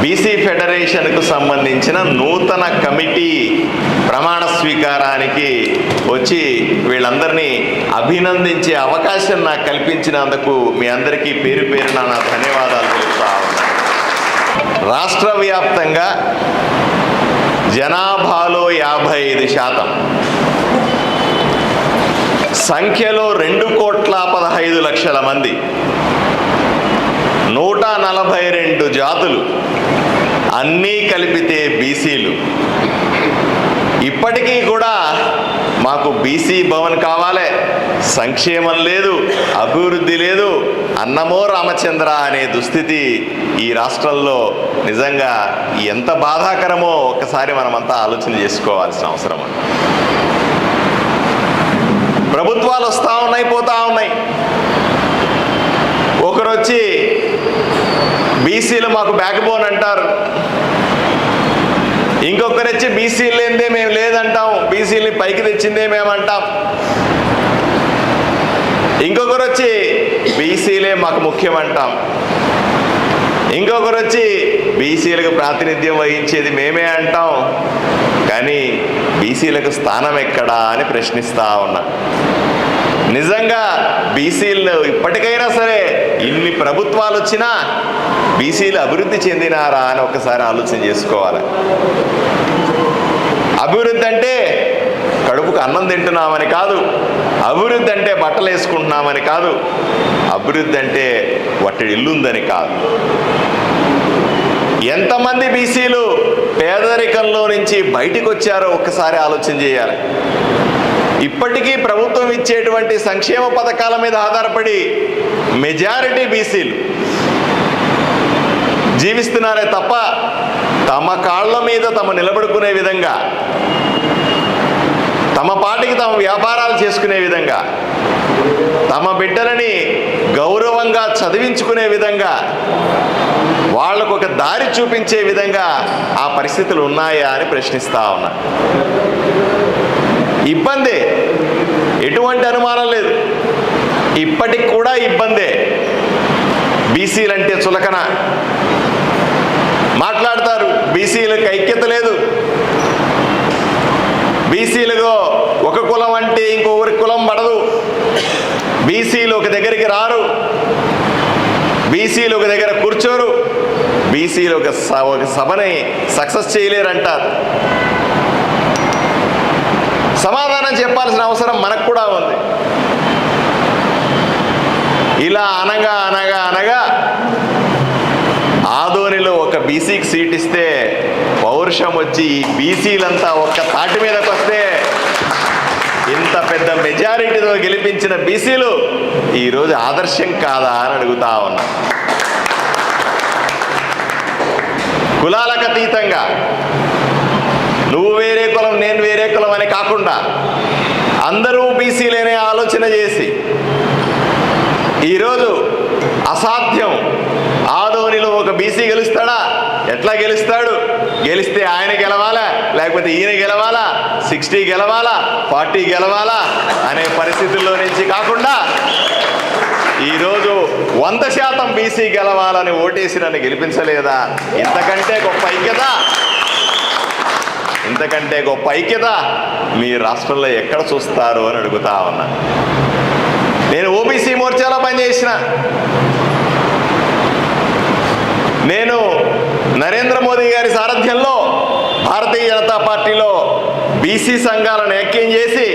BC ఫెడరేషన్కు సంబంధించిన నూతన committee ప్రమాణ స్వీకారానికి వచ్చి వీళ్ళందరినీ అభినందించే అవకాశం నాకు కల్పించినందుకు మీ అందరికీ పేరు పేరున నా ధన్యవాదాలు తెలుపుతా రాష్ట్ర వ్యాప్తంగా జనాభాలో యాభై ఐదు శాతం. సంఖ్యలో రెండు కోట్ల పదహైదు లక్షల మంది. నూట నలభై రెండు జాతులు అన్నీ కలిపితే బీసీలు. ఇప్పటికీ కూడా మాకు బీసీ భవన్ కావాలి. సంక్షేమం లేదు అభివృద్ధి లేదు. అన్నమో రామచంద్ర అనే దుస్థితి ఈ రాష్ట్రంలో నిజంగా ఎంత బాధాకరమో ఒక్కసారి మనమంతా ఆలోచన చేసుకోవాల్సిన అవసరం. ప్రభుత్వాలు వస్తూ ఉన్నాయి పోతూ ఉన్నాయి. ఒకరు వచ్చి బీసీలు మాకు బ్యాక్ బోన్ అంటారు. ఇంకొకరు వచ్చి బీసీలు లేనిదే మేము లేదంటాం బీసీలని పైకి తెచ్చిందే మేము అంటాం. ఇంకొకరు వచ్చి బీసీలే మాకు ముఖ్యం అంటాం. ఇంకొకరు వచ్చి బీసీలకు ప్రాతినిధ్యం వహించేది మేమే అంటాం. కానీ బీసీలకు స్థానం ఎక్కడా అని ప్రశ్నిస్తూ ఉన్నా. నిజంగా బీసీలు ఇప్పటికైనా సరే ఇన్ని ప్రభుత్వాలు వచ్చినా బీసీలు అభివృద్ధి చెందినారా అని ఒకసారి ఆలోచన చేసుకోవాలి. అభివృద్ధి అంటే కడుపుకు అన్నం తింటున్నామని కాదు అభివృద్ధి అంటే బట్టలు వేసుకుంటున్నామని కాదు అభివృద్ధి అంటే వట్టి ఇల్లుందని కాదు. ఎంతమంది బీసీలు పేదరికంలో నుంచి బయటకు వచ్చారో ఒక్కసారి ఆలోచన చేయాలి. ఇప్పటికీ ప్రభుత్వం ఇచ్చేటువంటి సంక్షేమ పథకాల మీద ఆధారపడి మెజారిటీ బీసీలు జీవిస్తున్నారే తప్ప తమ కాళ్ళ మీద తమ నిలబడుకునే విధంగా తమ పాటికి తమ వ్యాపారాలు చేసుకునే విధంగా తమ బిడ్డలని గౌరవంగా చదివించుకునే విధంగా వాళ్ళకు ఒక దారి చూపించే విధంగా ఆ పరిస్థితులు ఉన్నాయా అని ప్రశ్నిస్తా ఉన్నా. ఇబ్బందే. ఎటువంటి అనుమానం లేదు. ఇప్పటికి కూడా ఇబ్బందే. బీసీలంటే చులకన. మాట్లాడతారు. బీసీలకు ఐక్యత లేదు. బీసీలుగా ఒక కులం అంటే ఇంకొకరి కులం పడదు. బీసీలు ఒక దగ్గరికి రారు. బీసీలు ఒక దగ్గర కూర్చోరు. బీసీలు ఒక స- ఒక సభని సక్సెస్ చేయలేరంటారు. సమాధానం చెప్పాల్సిన అవసరం మనకు కూడా ఉంది. ఇలా అనగా అనగా అనగా ఆదోనిలో ఒక బీసీకి సీట్ ఇస్తే పౌరుషం వచ్చి ఈ బీసీలంతా ఒక్క తాటి మీదకి వస్తే ఇంత పెద్ద మెజారిటీతో గెలిపించిన బీసీలు ఈరోజు ఆదర్శం కాదా అని అడుగుతా ఉన్నా. కులాలకు అతీతంగా నువ్వు వేరే నేను వేరే కులం అని కాకుండా అందరూ బీసీలేనే ఆలోచన చేసి ఈరోజు అసాధ్యం. ఆదోనిలో ఒక బీసీ గెలుస్తాడా? ఎట్లా గెలుస్తాడు? గెలిస్తే ఆయన గెలవాలా? లేకపోతే ఈయన గెలవాలా? సిక్స్టీ గెలవాలా? ఫార్టీ గెలవాలా? అనే పరిస్థితుల్లో నుంచి కాకుండా ఈరోజు వంద శాతం బీసీ గెలవాలని ఓటేసి నన్ను గెలిపించలేదా? ఇంతకంటే గొప్ప ఐక్యత ఇంతకంటే గొప్ప ఐక్యత మీ రాష్ట్రంలో ఎక్కడ చూస్తారు అని అడుగుతా ఉన్నా. నేను ఓబీసీ మోర్చాలో పనిచేసిన. నేను నరేంద్ర మోదీ గారి సారథ్యంలో భారతీయ జనతా పార్టీలో బీసీ సంఘాలను ఐక్యం చేసి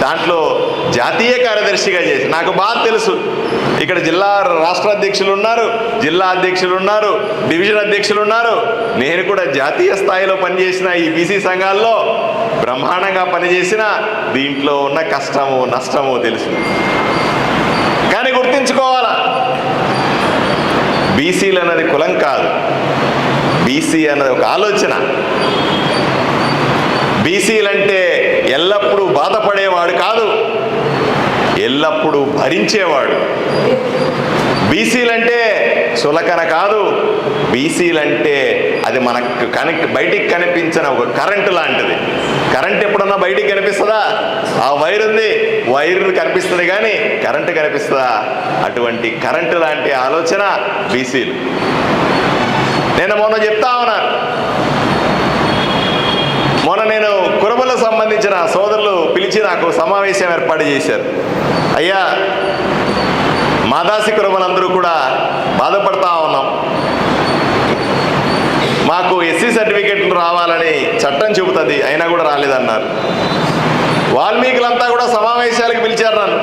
దాంట్లో జాతీయ కార్యదర్శిగా చేసి నాకు బాగా తెలుసు. ఇక్కడ జిల్లా రాష్ట్ర అధ్యక్షులు ఉన్నారు జిల్లా అధ్యక్షులు ఉన్నారు డివిజన్ అధ్యక్షులు ఉన్నారు. నేను కూడా జాతీయ స్థాయిలో పనిచేసిన ఈ బీసీ సంఘాల్లో బ్రహ్మాండంగా పనిచేసిన దీంట్లో ఉన్న కష్టము నష్టము తెలుసు. కానీ గుర్తించుకోవాలా? బీసీలు అన్నది కులం కాదు. బీసీ అన్నది ఒక ఆలోచన. బీసీలంటే ఎల్లప్పుడూ బాధపడేవాడు కాదు. ఎల్లప్పుడూ భరించేవాడు. బీసీలంటే సులకన కాదు. బీసీలంటే అది మనకు కనెక్ట్ బయటికి కనిపించిన ఒక కరెంటు లాంటిది. కరెంట్ ఎప్పుడన్నా బయటికి కనిపిస్తుందా? ఆ వైర్ ఉంది. వైర్ కనిపిస్తుంది కానీ కరెంటు కనిపిస్తుందా? అటువంటి కరెంటు లాంటి ఆలోచన బీసీలు. నేను మొన్న చెప్తా ఉన్నాను మొన్న నేను సంబంధించిన సోదరులు పిలిచి నాకు సమావేశం ఏర్పాటు చేశారు. అయ్యా మాదాసి కురబలందరూ కూడా బాధపడతా ఉన్నాం. మాకు ఎస్సీ సర్టిఫికెట్లు రావాలని చట్టం చెబుతుంది అయినా కూడా రాలేదన్నారు. వాల్మీకులంతా కూడా సమావేశాలకు పిలిచారు నన్ను.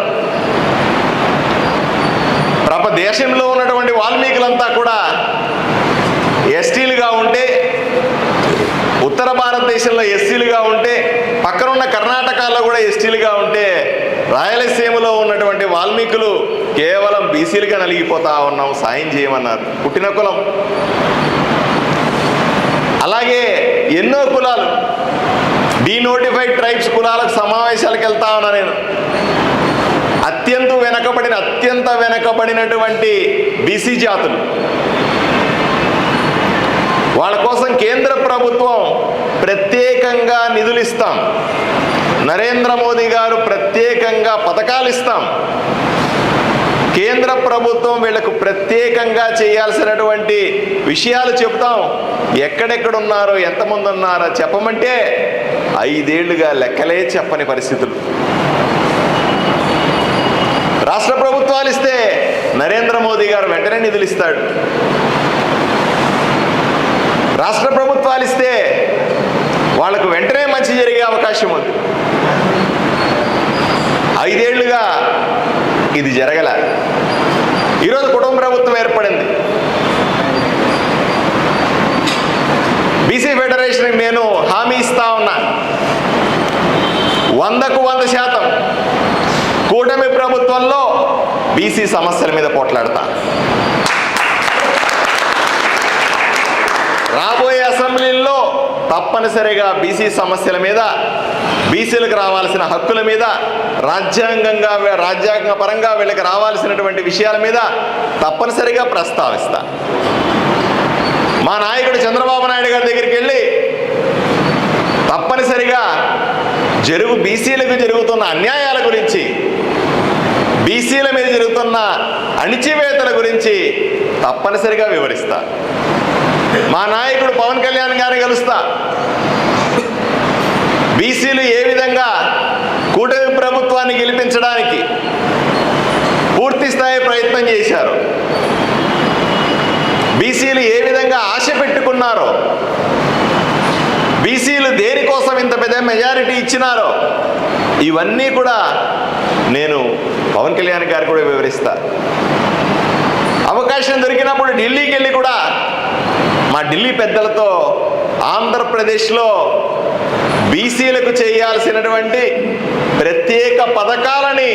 ప్రప దేశంలో ఉన్నటువంటి వాల్మీకులంతా కూడా ఎస్టీలుగా ఉంటే ఉత్తర భారతదేశంలో ఎస్సీలుగా ఉంటే పక్కనున్న కర్ణాటకలో కూడా ఎస్టీలుగా ఉంటే రాయలసీమలో ఉన్నటువంటి వాల్మీకులు కేవలం బీసీలుగా నలిగిపోతా ఉన్నాం సాయం చేయమన్నారు. పుట్టిన కులం. అలాగే ఎన్నో కులాలు. డీనోటిఫైడ్ ట్రైబ్స్ కులాలకు సమావేశాలకు వెళ్తా ఉన్నా నేను. అత్యంత వెనకబడిన అత్యంత వెనకబడినటువంటి బీసీ జాతులు. వాళ్ళ కోసం కేంద్ర ప్రభుత్వం ప్రత్యేకంగా నిధులు ఇస్తాం నరేంద్ర మోదీ గారు ప్రత్యేకంగా పథకాలు ఇస్తాం. కేంద్ర ప్రభుత్వం వీళ్ళకు ప్రత్యేకంగా చేయాల్సినటువంటి విషయాలు చెప్తాం ఎక్కడెక్కడ ఉన్నారో ఎంతమంది ఉన్నారో చెప్పమంటే ఐదేళ్ళుగా లెక్కలే చెప్పని పరిస్థితులు. రాష్ట్ర ప్రభుత్వాలు ఇస్తే నరేంద్ర మోదీ గారు వెంటనే నిధులు ఇస్తాడు రాష్ట్ర ప్రభుత్వాలు ఇస్తే వాళ్ళకు వెంటనే మంచి జరిగే అవకాశం ఉంది. ఐదేళ్ళుగా ఇది జరగల. ఈరోజు కుటుంబ ప్రభుత్వం ఏర్పడింది. బీసీ ఫెడరేషన్కి నేను హామీ ఇస్తా ఉన్నా. వందకు వంద శాతం కూటమి ప్రభుత్వంలో బీసీ సమస్యల మీద పోట్లాడతా. తప్పనిసరిగా బీసీ సమస్యల మీద బీసీలకు రావాల్సిన హక్కుల మీద రాజ్యాంగంగా రాజ్యాంగ పరంగా వీళ్ళకి రావాల్సినటువంటి విషయాల మీద తప్పనిసరిగా ప్రస్తావిస్తా. మా నాయకుడు చంద్రబాబు నాయుడు గారి దగ్గరికి వెళ్ళి తప్పనిసరిగా జరుగు బీసీలకు జరుగుతున్న అన్యాయాల గురించి బీసీల మీద జరుగుతున్న అణిచివేతల గురించి తప్పనిసరిగా వివరిస్తా. మా నాయకుడు పవన్ కళ్యాణ్ గారిని కలుస్తా. బీసీలు ఏ విధంగా కూటమి ప్రభుత్వాన్ని గెలిపించడానికి పూర్తి స్థాయి ప్రయత్నం చేశారు? బీసీలు ఏ విధంగా ఆశ పెట్టుకున్నారో? బీసీలు దేనికోసం ఇంత పెద్ద మెజారిటీ ఇచ్చినారో? ఇవన్నీ కూడా నేను పవన్ కళ్యాణ్ గారు కూడా వివరిస్తా. అవకాశం దొరికినప్పుడు ఢిల్లీకి వెళ్ళి కూడా మా ఢిల్లీ పెద్దలతో ఆంధ్రప్రదేశ్లో బీసీలకు చేయాల్సినటువంటి ప్రత్యేక పథకాలని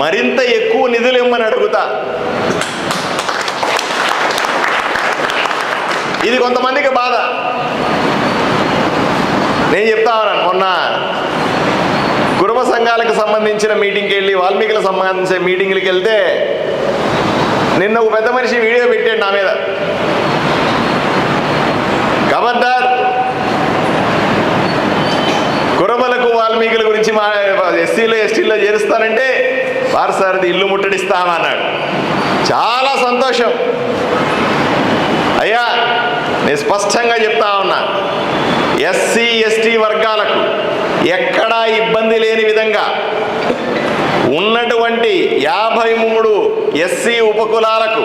మరింత ఎక్కువ నిధులు ఇమ్మని అడుగుతా. ఇది కొంతమందికి బాధ. నేను చెప్తా ఉన్నాను మొన్న కుటుంబ సంఘాలకు సంబంధించిన మీటింగ్కి వెళ్ళి వాల్మీకులకు సంబంధించిన మీటింగ్లకు వెళ్తే నిన్న ఒక పెద్ద మనిషి వీడియో పెట్టాడు నా మీద. ఖబర్దార్ కురమలకు వాల్మీకుల గురించి మా ఎస్సీలో ఎస్టీలో చేరుస్తానంటే వారు ఇల్లు ముట్టడిస్తామన్నాడు. చాలా సంతోషం. అయ్యా నేను స్పష్టంగా చెప్తా ఉన్నా. ఎస్సీ ఎస్టీ వర్గాలకు ఎక్కడా ఇబ్బంది లేని విధంగా ఉన్నటువంటి యాభై మూడు ఎస్సీ ఉపకులాలకు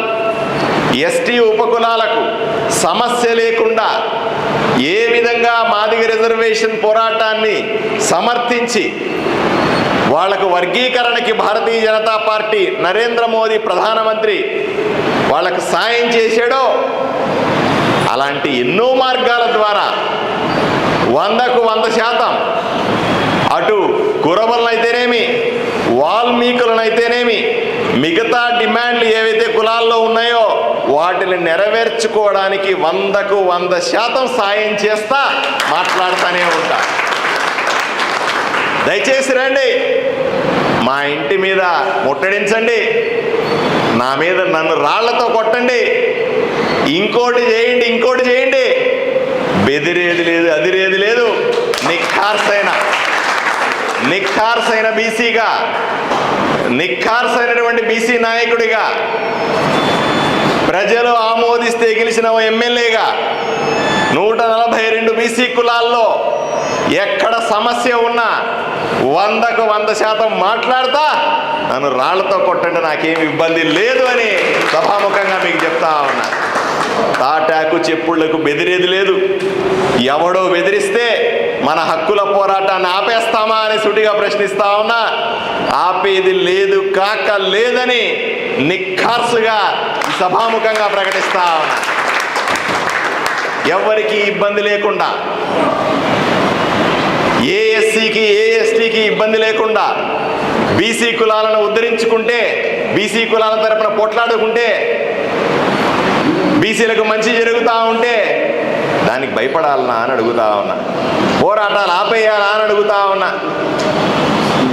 ఎస్టీ ఉపకులాలకు సమస్య లేకుండా ఏ విధంగా మాదిగ రిజర్వేషన్ పోరాటాన్ని సమర్థించి వాళ్ళకు వర్గీకరణకి భారతీయ జనతా పార్టీ నరేంద్ర మోదీ ప్రధానమంత్రి వాళ్ళకు సాయం చేశాడో అలాంటి ఎన్నో మార్గాల ద్వారా వందకు వంద శాతం అటు కురవలనైతేనేమి వాల్మీకులనైతేనేమి మిగతా డిమాండ్లు ఏవైతే కులాల్లో ఉన్నాయో వాటిని నెరవేర్చుకోవడానికి వందకు వంద శాతం సాయం చేస్తా మాట్లాడుతూనే ఉంటా. దయచేసి రండి. మా ఇంటి మీద ముట్టడించండి. నా మీద నన్ను రాళ్ళతో కొట్టండి. ఇంకోటి చేయండి ఇంకోటి చేయండి. బెదిరేది లేదు అదిరేది లేదు. నిఖార్సైన నిఖార్సైన బీసీగా నిఖార్సైనటువంటి బీసీ నాయకుడిగా ప్రజలు ఆమోదిస్తే గెలిచిన ఎమ్మెల్యేగా నూట నలభై రెండు బీసీ కులాల్లో ఎక్కడ సమస్య ఉన్నా వందకు వంద శాతం మాట్లాడతా నన్ను రాళ్ళతో కొట్టండి నాకేమి ఇబ్బంది లేదు అని సభాముఖంగా మీకు చెప్తా ఉన్నా. తాటాకు చెప్పుళ్ళకు బెదిరేది లేదు. ఎవడో బెదిరిస్తే మన హక్కుల పోరాటాన్ని ఆపేస్తామా అని సుటిగా ప్రశ్నిస్తా ఉన్నా. ఆపేది లేదు కాక లేదని నిఖార్సుగా సభాముఖంగా ప్రకటిస్తా. ఉన్నా ఎవరికి ఇబ్బంది లేకుండా ఏ ఎస్సీకి ఏ ఎస్టీకి ఇబ్బంది లేకుండా బీసీ కులాలను ఉద్ధరించుకుంటే బీసీ కులాల తరపున పొట్లాడుకుంటే బీసీలకు మంచి జరుగుతూ ఉంటే దానికి భయపడాలనా అని అడుగుతా ఉన్నా. పోరాటాలు ఆపేయాలా అని అడుగుతా ఉన్నా.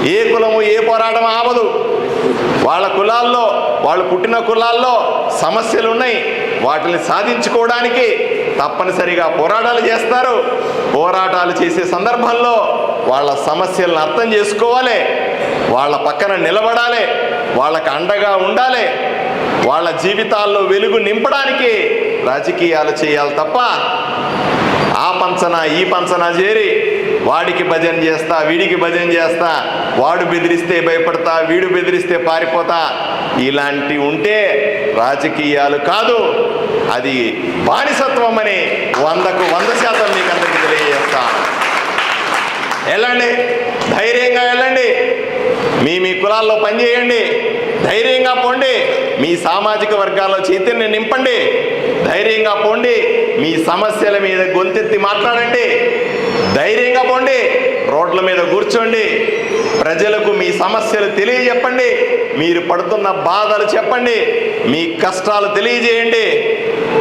ఏ కులము ఏ పోరాటం ఆపదు. వాళ్ళ కులాల్లో వాళ్ళు పుట్టిన కులాల్లో సమస్యలు ఉన్నాయి వాటిని సాధించుకోవడానికి తప్పనిసరిగా పోరాటాలు చేస్తారు. పోరాటాలు చేసే సందర్భంలో వాళ్ళ సమస్యలను అర్థం చేసుకోవాలి. వాళ్ళ పక్కన నిలబడాలి. వాళ్ళకి అండగా ఉండాలి. వాళ్ళ జీవితాల్లో వెలుగు నింపడానికి రాజకీయాలు చేయాలి తప్ప ఆ పంచన ఈ పంచన చేరి వాడికి భజన చేస్తా వీడికి భజన చేస్తా. వాడు బెదిరిస్తే భయపడతా వీడు బెదిరిస్తే పారిపోతా. ఇలాంటి ఉంటే రాజకీయాలు కాదు. అది బానిసత్వం అని వందకు వంద శాతం మీకు అందరికీ తెలియజేస్తా. వెళ్ళండి. ధైర్యంగా వెళ్ళండి. మీ మీ కులాల్లో పనిచేయండి ధైర్యంగా పోండి. మీ సామాజిక వర్గాల్లో చైతన్యం నింపండి. ధైర్యంగా పోండి. మీ సమస్యల మీద గొంతెత్తి మాట్లాడండి. ధైర్యంగా పోండి. రోడ్ల మీద కూర్చోండి. ప్రజలకు మీ సమస్యలు తెలియజెప్పండి. మీరు పడుతున్న బాధలు చెప్పండి. మీ కష్టాలు తెలియజేయండి.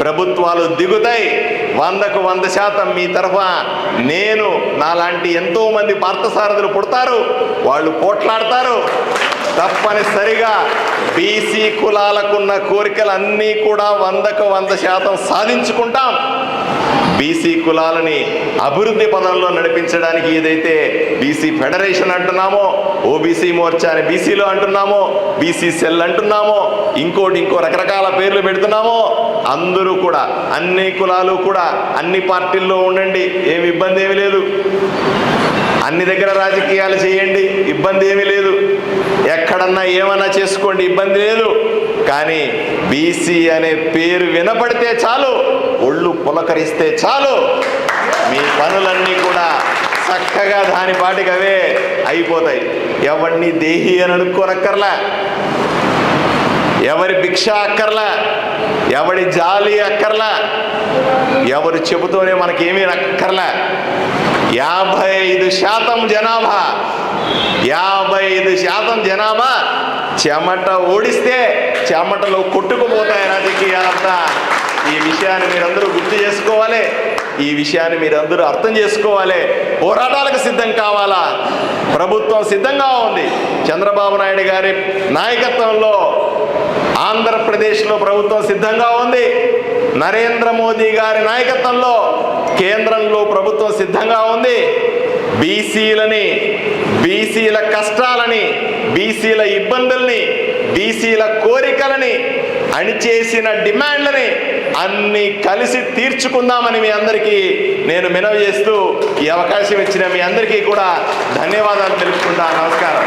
ప్రభుత్వాలు దిగుతాయి. వందకు వంద శాతం మీ తరఫా నేను నాలాంటి ఎంతోమంది పార్థసారథులు పుడతారు. వాళ్ళు పోట్లాడతారు. తప్పనిసరిగా బీసీ కులాలకున్న కోరికలన్నీ కూడా వందకు వంద శాతం సాధించుకుంటాం. బీసీ కులాలని అభివృద్ధి పదంలో నడిపించడానికి ఏదైతే బీసీ ఫెడరేషన్ అంటున్నామో ఓబీసీ మోర్చా అని బీసీలో అంటున్నామో బీసీ సెల్ అంటున్నామో ఇంకోటి ఇంకో రకరకాల పేర్లు పెడుతున్నామో అందరూ కూడా అన్ని కులాలు కూడా అన్ని పార్టీల్లో ఉండండి ఏమి ఇబ్బంది ఏమి లేదు. అన్ని దగ్గర రాజకీయాలు చేయండి ఇబ్బంది ఏమీ లేదు. ఎక్కడన్నా ఏమన్నా చేసుకోండి ఇబ్బంది లేదు. కానీ బీసీ అనే పేరు వినపడితే చాలు. ఒళ్ళు పులకరిస్తే చాలు. మీ పనులన్నీ కూడా చక్కగా దాని పాటికి అవే అయిపోతాయి. ఎవరిని దేహి అని అనుకోనక్కర్లా. ఎవరి భిక్ష అక్కర్లా. ఎవడి జాలి అక్కర్లా. ఎవరు చెబుతూనే మనకేమీ అక్కర్లా యాభై ఐదు శాతం జనాభా. యాభై ఐదు శాతం జనాభా. చెమట ఓడిస్తే చెమటలో కొట్టుకుపోతాయి రాజకీయాలంతా. ఈ విషయాన్ని మీరందరూ గుర్తు చేసుకోవాలి. ఈ విషయాన్ని మీరందరూ అర్థం చేసుకోవాలి. పోరాటాలకు సిద్ధం కావాలా? ప్రభుత్వం సిద్ధంగా ఉంది. చంద్రబాబు నాయుడు గారి నాయకత్వంలో ఆంధ్రప్రదేశ్లో ప్రభుత్వం సిద్ధంగా ఉంది. నరేంద్ర మోదీ గారి నాయకత్వంలో కేంద్రంలో ప్రభుత్వం సిద్ధంగా ఉంది. బీసీలని బీసీల కష్టాలని బీసీల ఇబ్బందుల్ని బీసీల కోరికలని అణిచేసిన డిమాండ్లని అన్ని కలిసి తీర్చుకుందామని మీ అందరికీ నేను మినవ చేస్తూ ఈ అవకాశం ఇచ్చిన మీ అందరికీ కూడా ధన్యవాదాలు తెలుపుకుంటా. నమస్కారం.